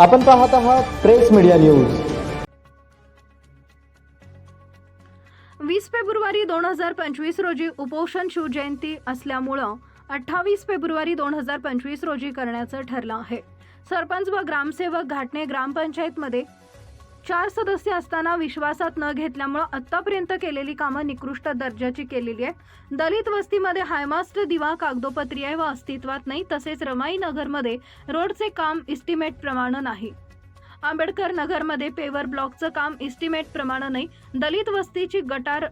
आपण पाहत आहात प्रेस मीडिया न्यूज. वीस फेब्रुवारी दोन हजार पंचवीस रोजी उपोषण शिवजयंती असल्यामुळं अठ्ठावीस फेब्रुवारी दोन हजार पंचवीस रोजी करण्याचं ठरलं आहे. सरपंच व ग्रामसेवक घाटणे ग्रामपंचायतमध्ये चार सदस्य असताना विश्वासात न घेतल्यामुळं आत्तापर्यंत केलेली कामं निकृष्ट दर्जाची केलेली आहेत. दलित वस्तीमध्ये हायमास्ट दिवा कागदोपत्री आहे व अस्तित्वात नाही तसेच रमाई नगरमध्ये रोडचे काम इस्टिमेट प्रमाणे नाही. आंबेडकर नगरमध्ये पेवर ब्लॉकचं काम इस्टिमेट प्रमाणे नाही. दलित वस्तीची गटार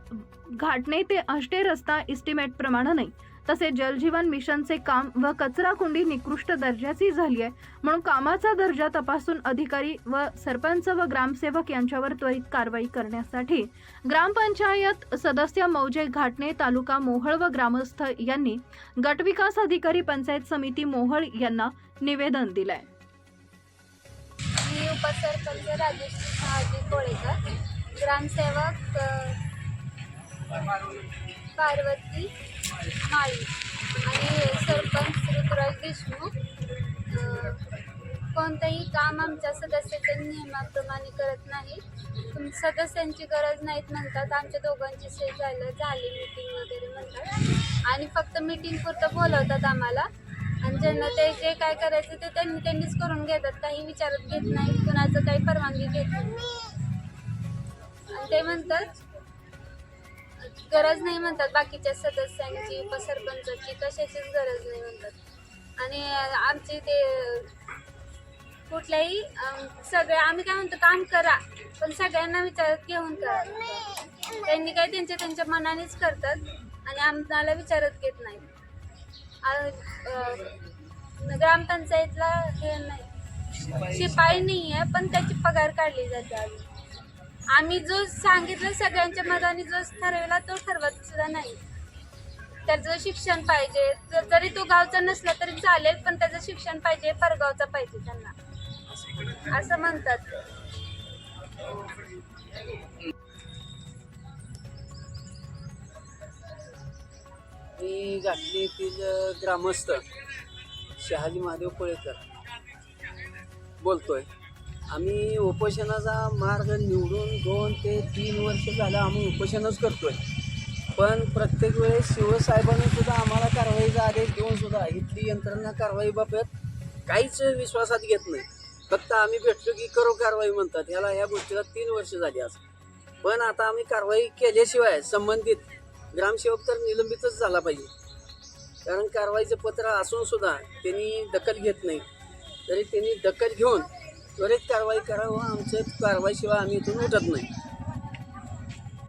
घाटणे ते आष्टे रस्ता इस्टिमेट प्रमाणे नाही. तसेच जलजीवन मिशनचे काम व कचरा कुंडी निकृष्ट दर्जाची झाली आहे. म्हणून कामाचा दर्जा तपासून अधिकारी व सरपंच व ग्रामसेवक यांच्यावर त्वरित कारवाई करण्यासाठी ग्रामपंचायत सदस्य मौजे घाटणे तालुका मोहळ व ग्रामस्थ यांनी गटविकास अधिकारी पंचायत समिती मोहळ यांना निवेदन दिलंय. मी उपसरपंच राजेश कोळेकर ग्रामसेवक पार्वती माळी आणि सरपंच ऋतुराज देशमुख. कोणतंही काम आमच्या सदस्याच्या नियमाप्रमाणे करत नाही. तुम सदस्यांची गरज नाहीत म्हणतात. आमच्या दोघांची सोय झालं झाली मीटिंग वगैरे म्हणतात. आणि फक्त मीटिंग पुरतं बोलवतात आम्हाला. आणि ज्यांना ते जे काय करायचं ते त्यांनी त्यांनीच करून घेतात. काही विचारत घेत नाही. कुणाचं काही परवानगी घेत नाही. आणि ते म्हणतात गरज नाही म्हणतात बाकीच्या सदस्यांची उपसरपंचाची कशाचीच गरज नाही म्हणतात. आणि आमचे ते कुठल्याही सगळे आम्ही काय म्हणतो काम करा पण सगळ्यांना विचारत घेऊन करा. त्यांनी काय त्यांच्या त्यांच्या मनानेच करतात आणि आम्हाला विचारत घेत नाही. ग्रामपंचायतला हे नाही. शिपाई नाही आहे पण त्याची पगार काढली जाते अजून आम्ही जो सांगितलं सगळ्यांच्या मनाने जो ठरवला तो ठरवत सुद्धा नाही. त्याचं शिक्षण पाहिजे जरी तो गावचा नसला तरी चालेल पण त्याचं शिक्षण पाहिजे परगावचा पाहिजे त्यांना. असं म्हणतात. मी घाटली येथील ग्रामस्थ शहाजी महादेव कोळेकर. बोलतोय. आम्ही उपोषणाचा मार्ग निवडून दोन ते तीन वर्ष झालं आम्ही उपोषणच करतो आहे पण प्रत्येक वेळेस शिवसाहेबांनी सुद्धा आम्हाला कारवाईचा आदेश देऊन सुद्धा इथली यंत्रणा कारवाईबाबत काहीच विश्वासात घेत नाही. फक्त आम्ही भेटलो की करू कारवाई म्हणतात. ह्याला ह्या गोष्टीला तीन वर्ष झाली असं पण आता आम्ही कारवाई केल्याशिवाय संबंधित ग्रामसेवक तर निलंबितच झाला पाहिजे. कारण कारवाईचं पत्र असून सुद्धा त्यांनी दखल घेत नाही. तरी त्यांनी दखल घेऊन त्वरित कारवाई करावं. आमच्या कारवाईशिवाय आम्ही इथून उठत नाही.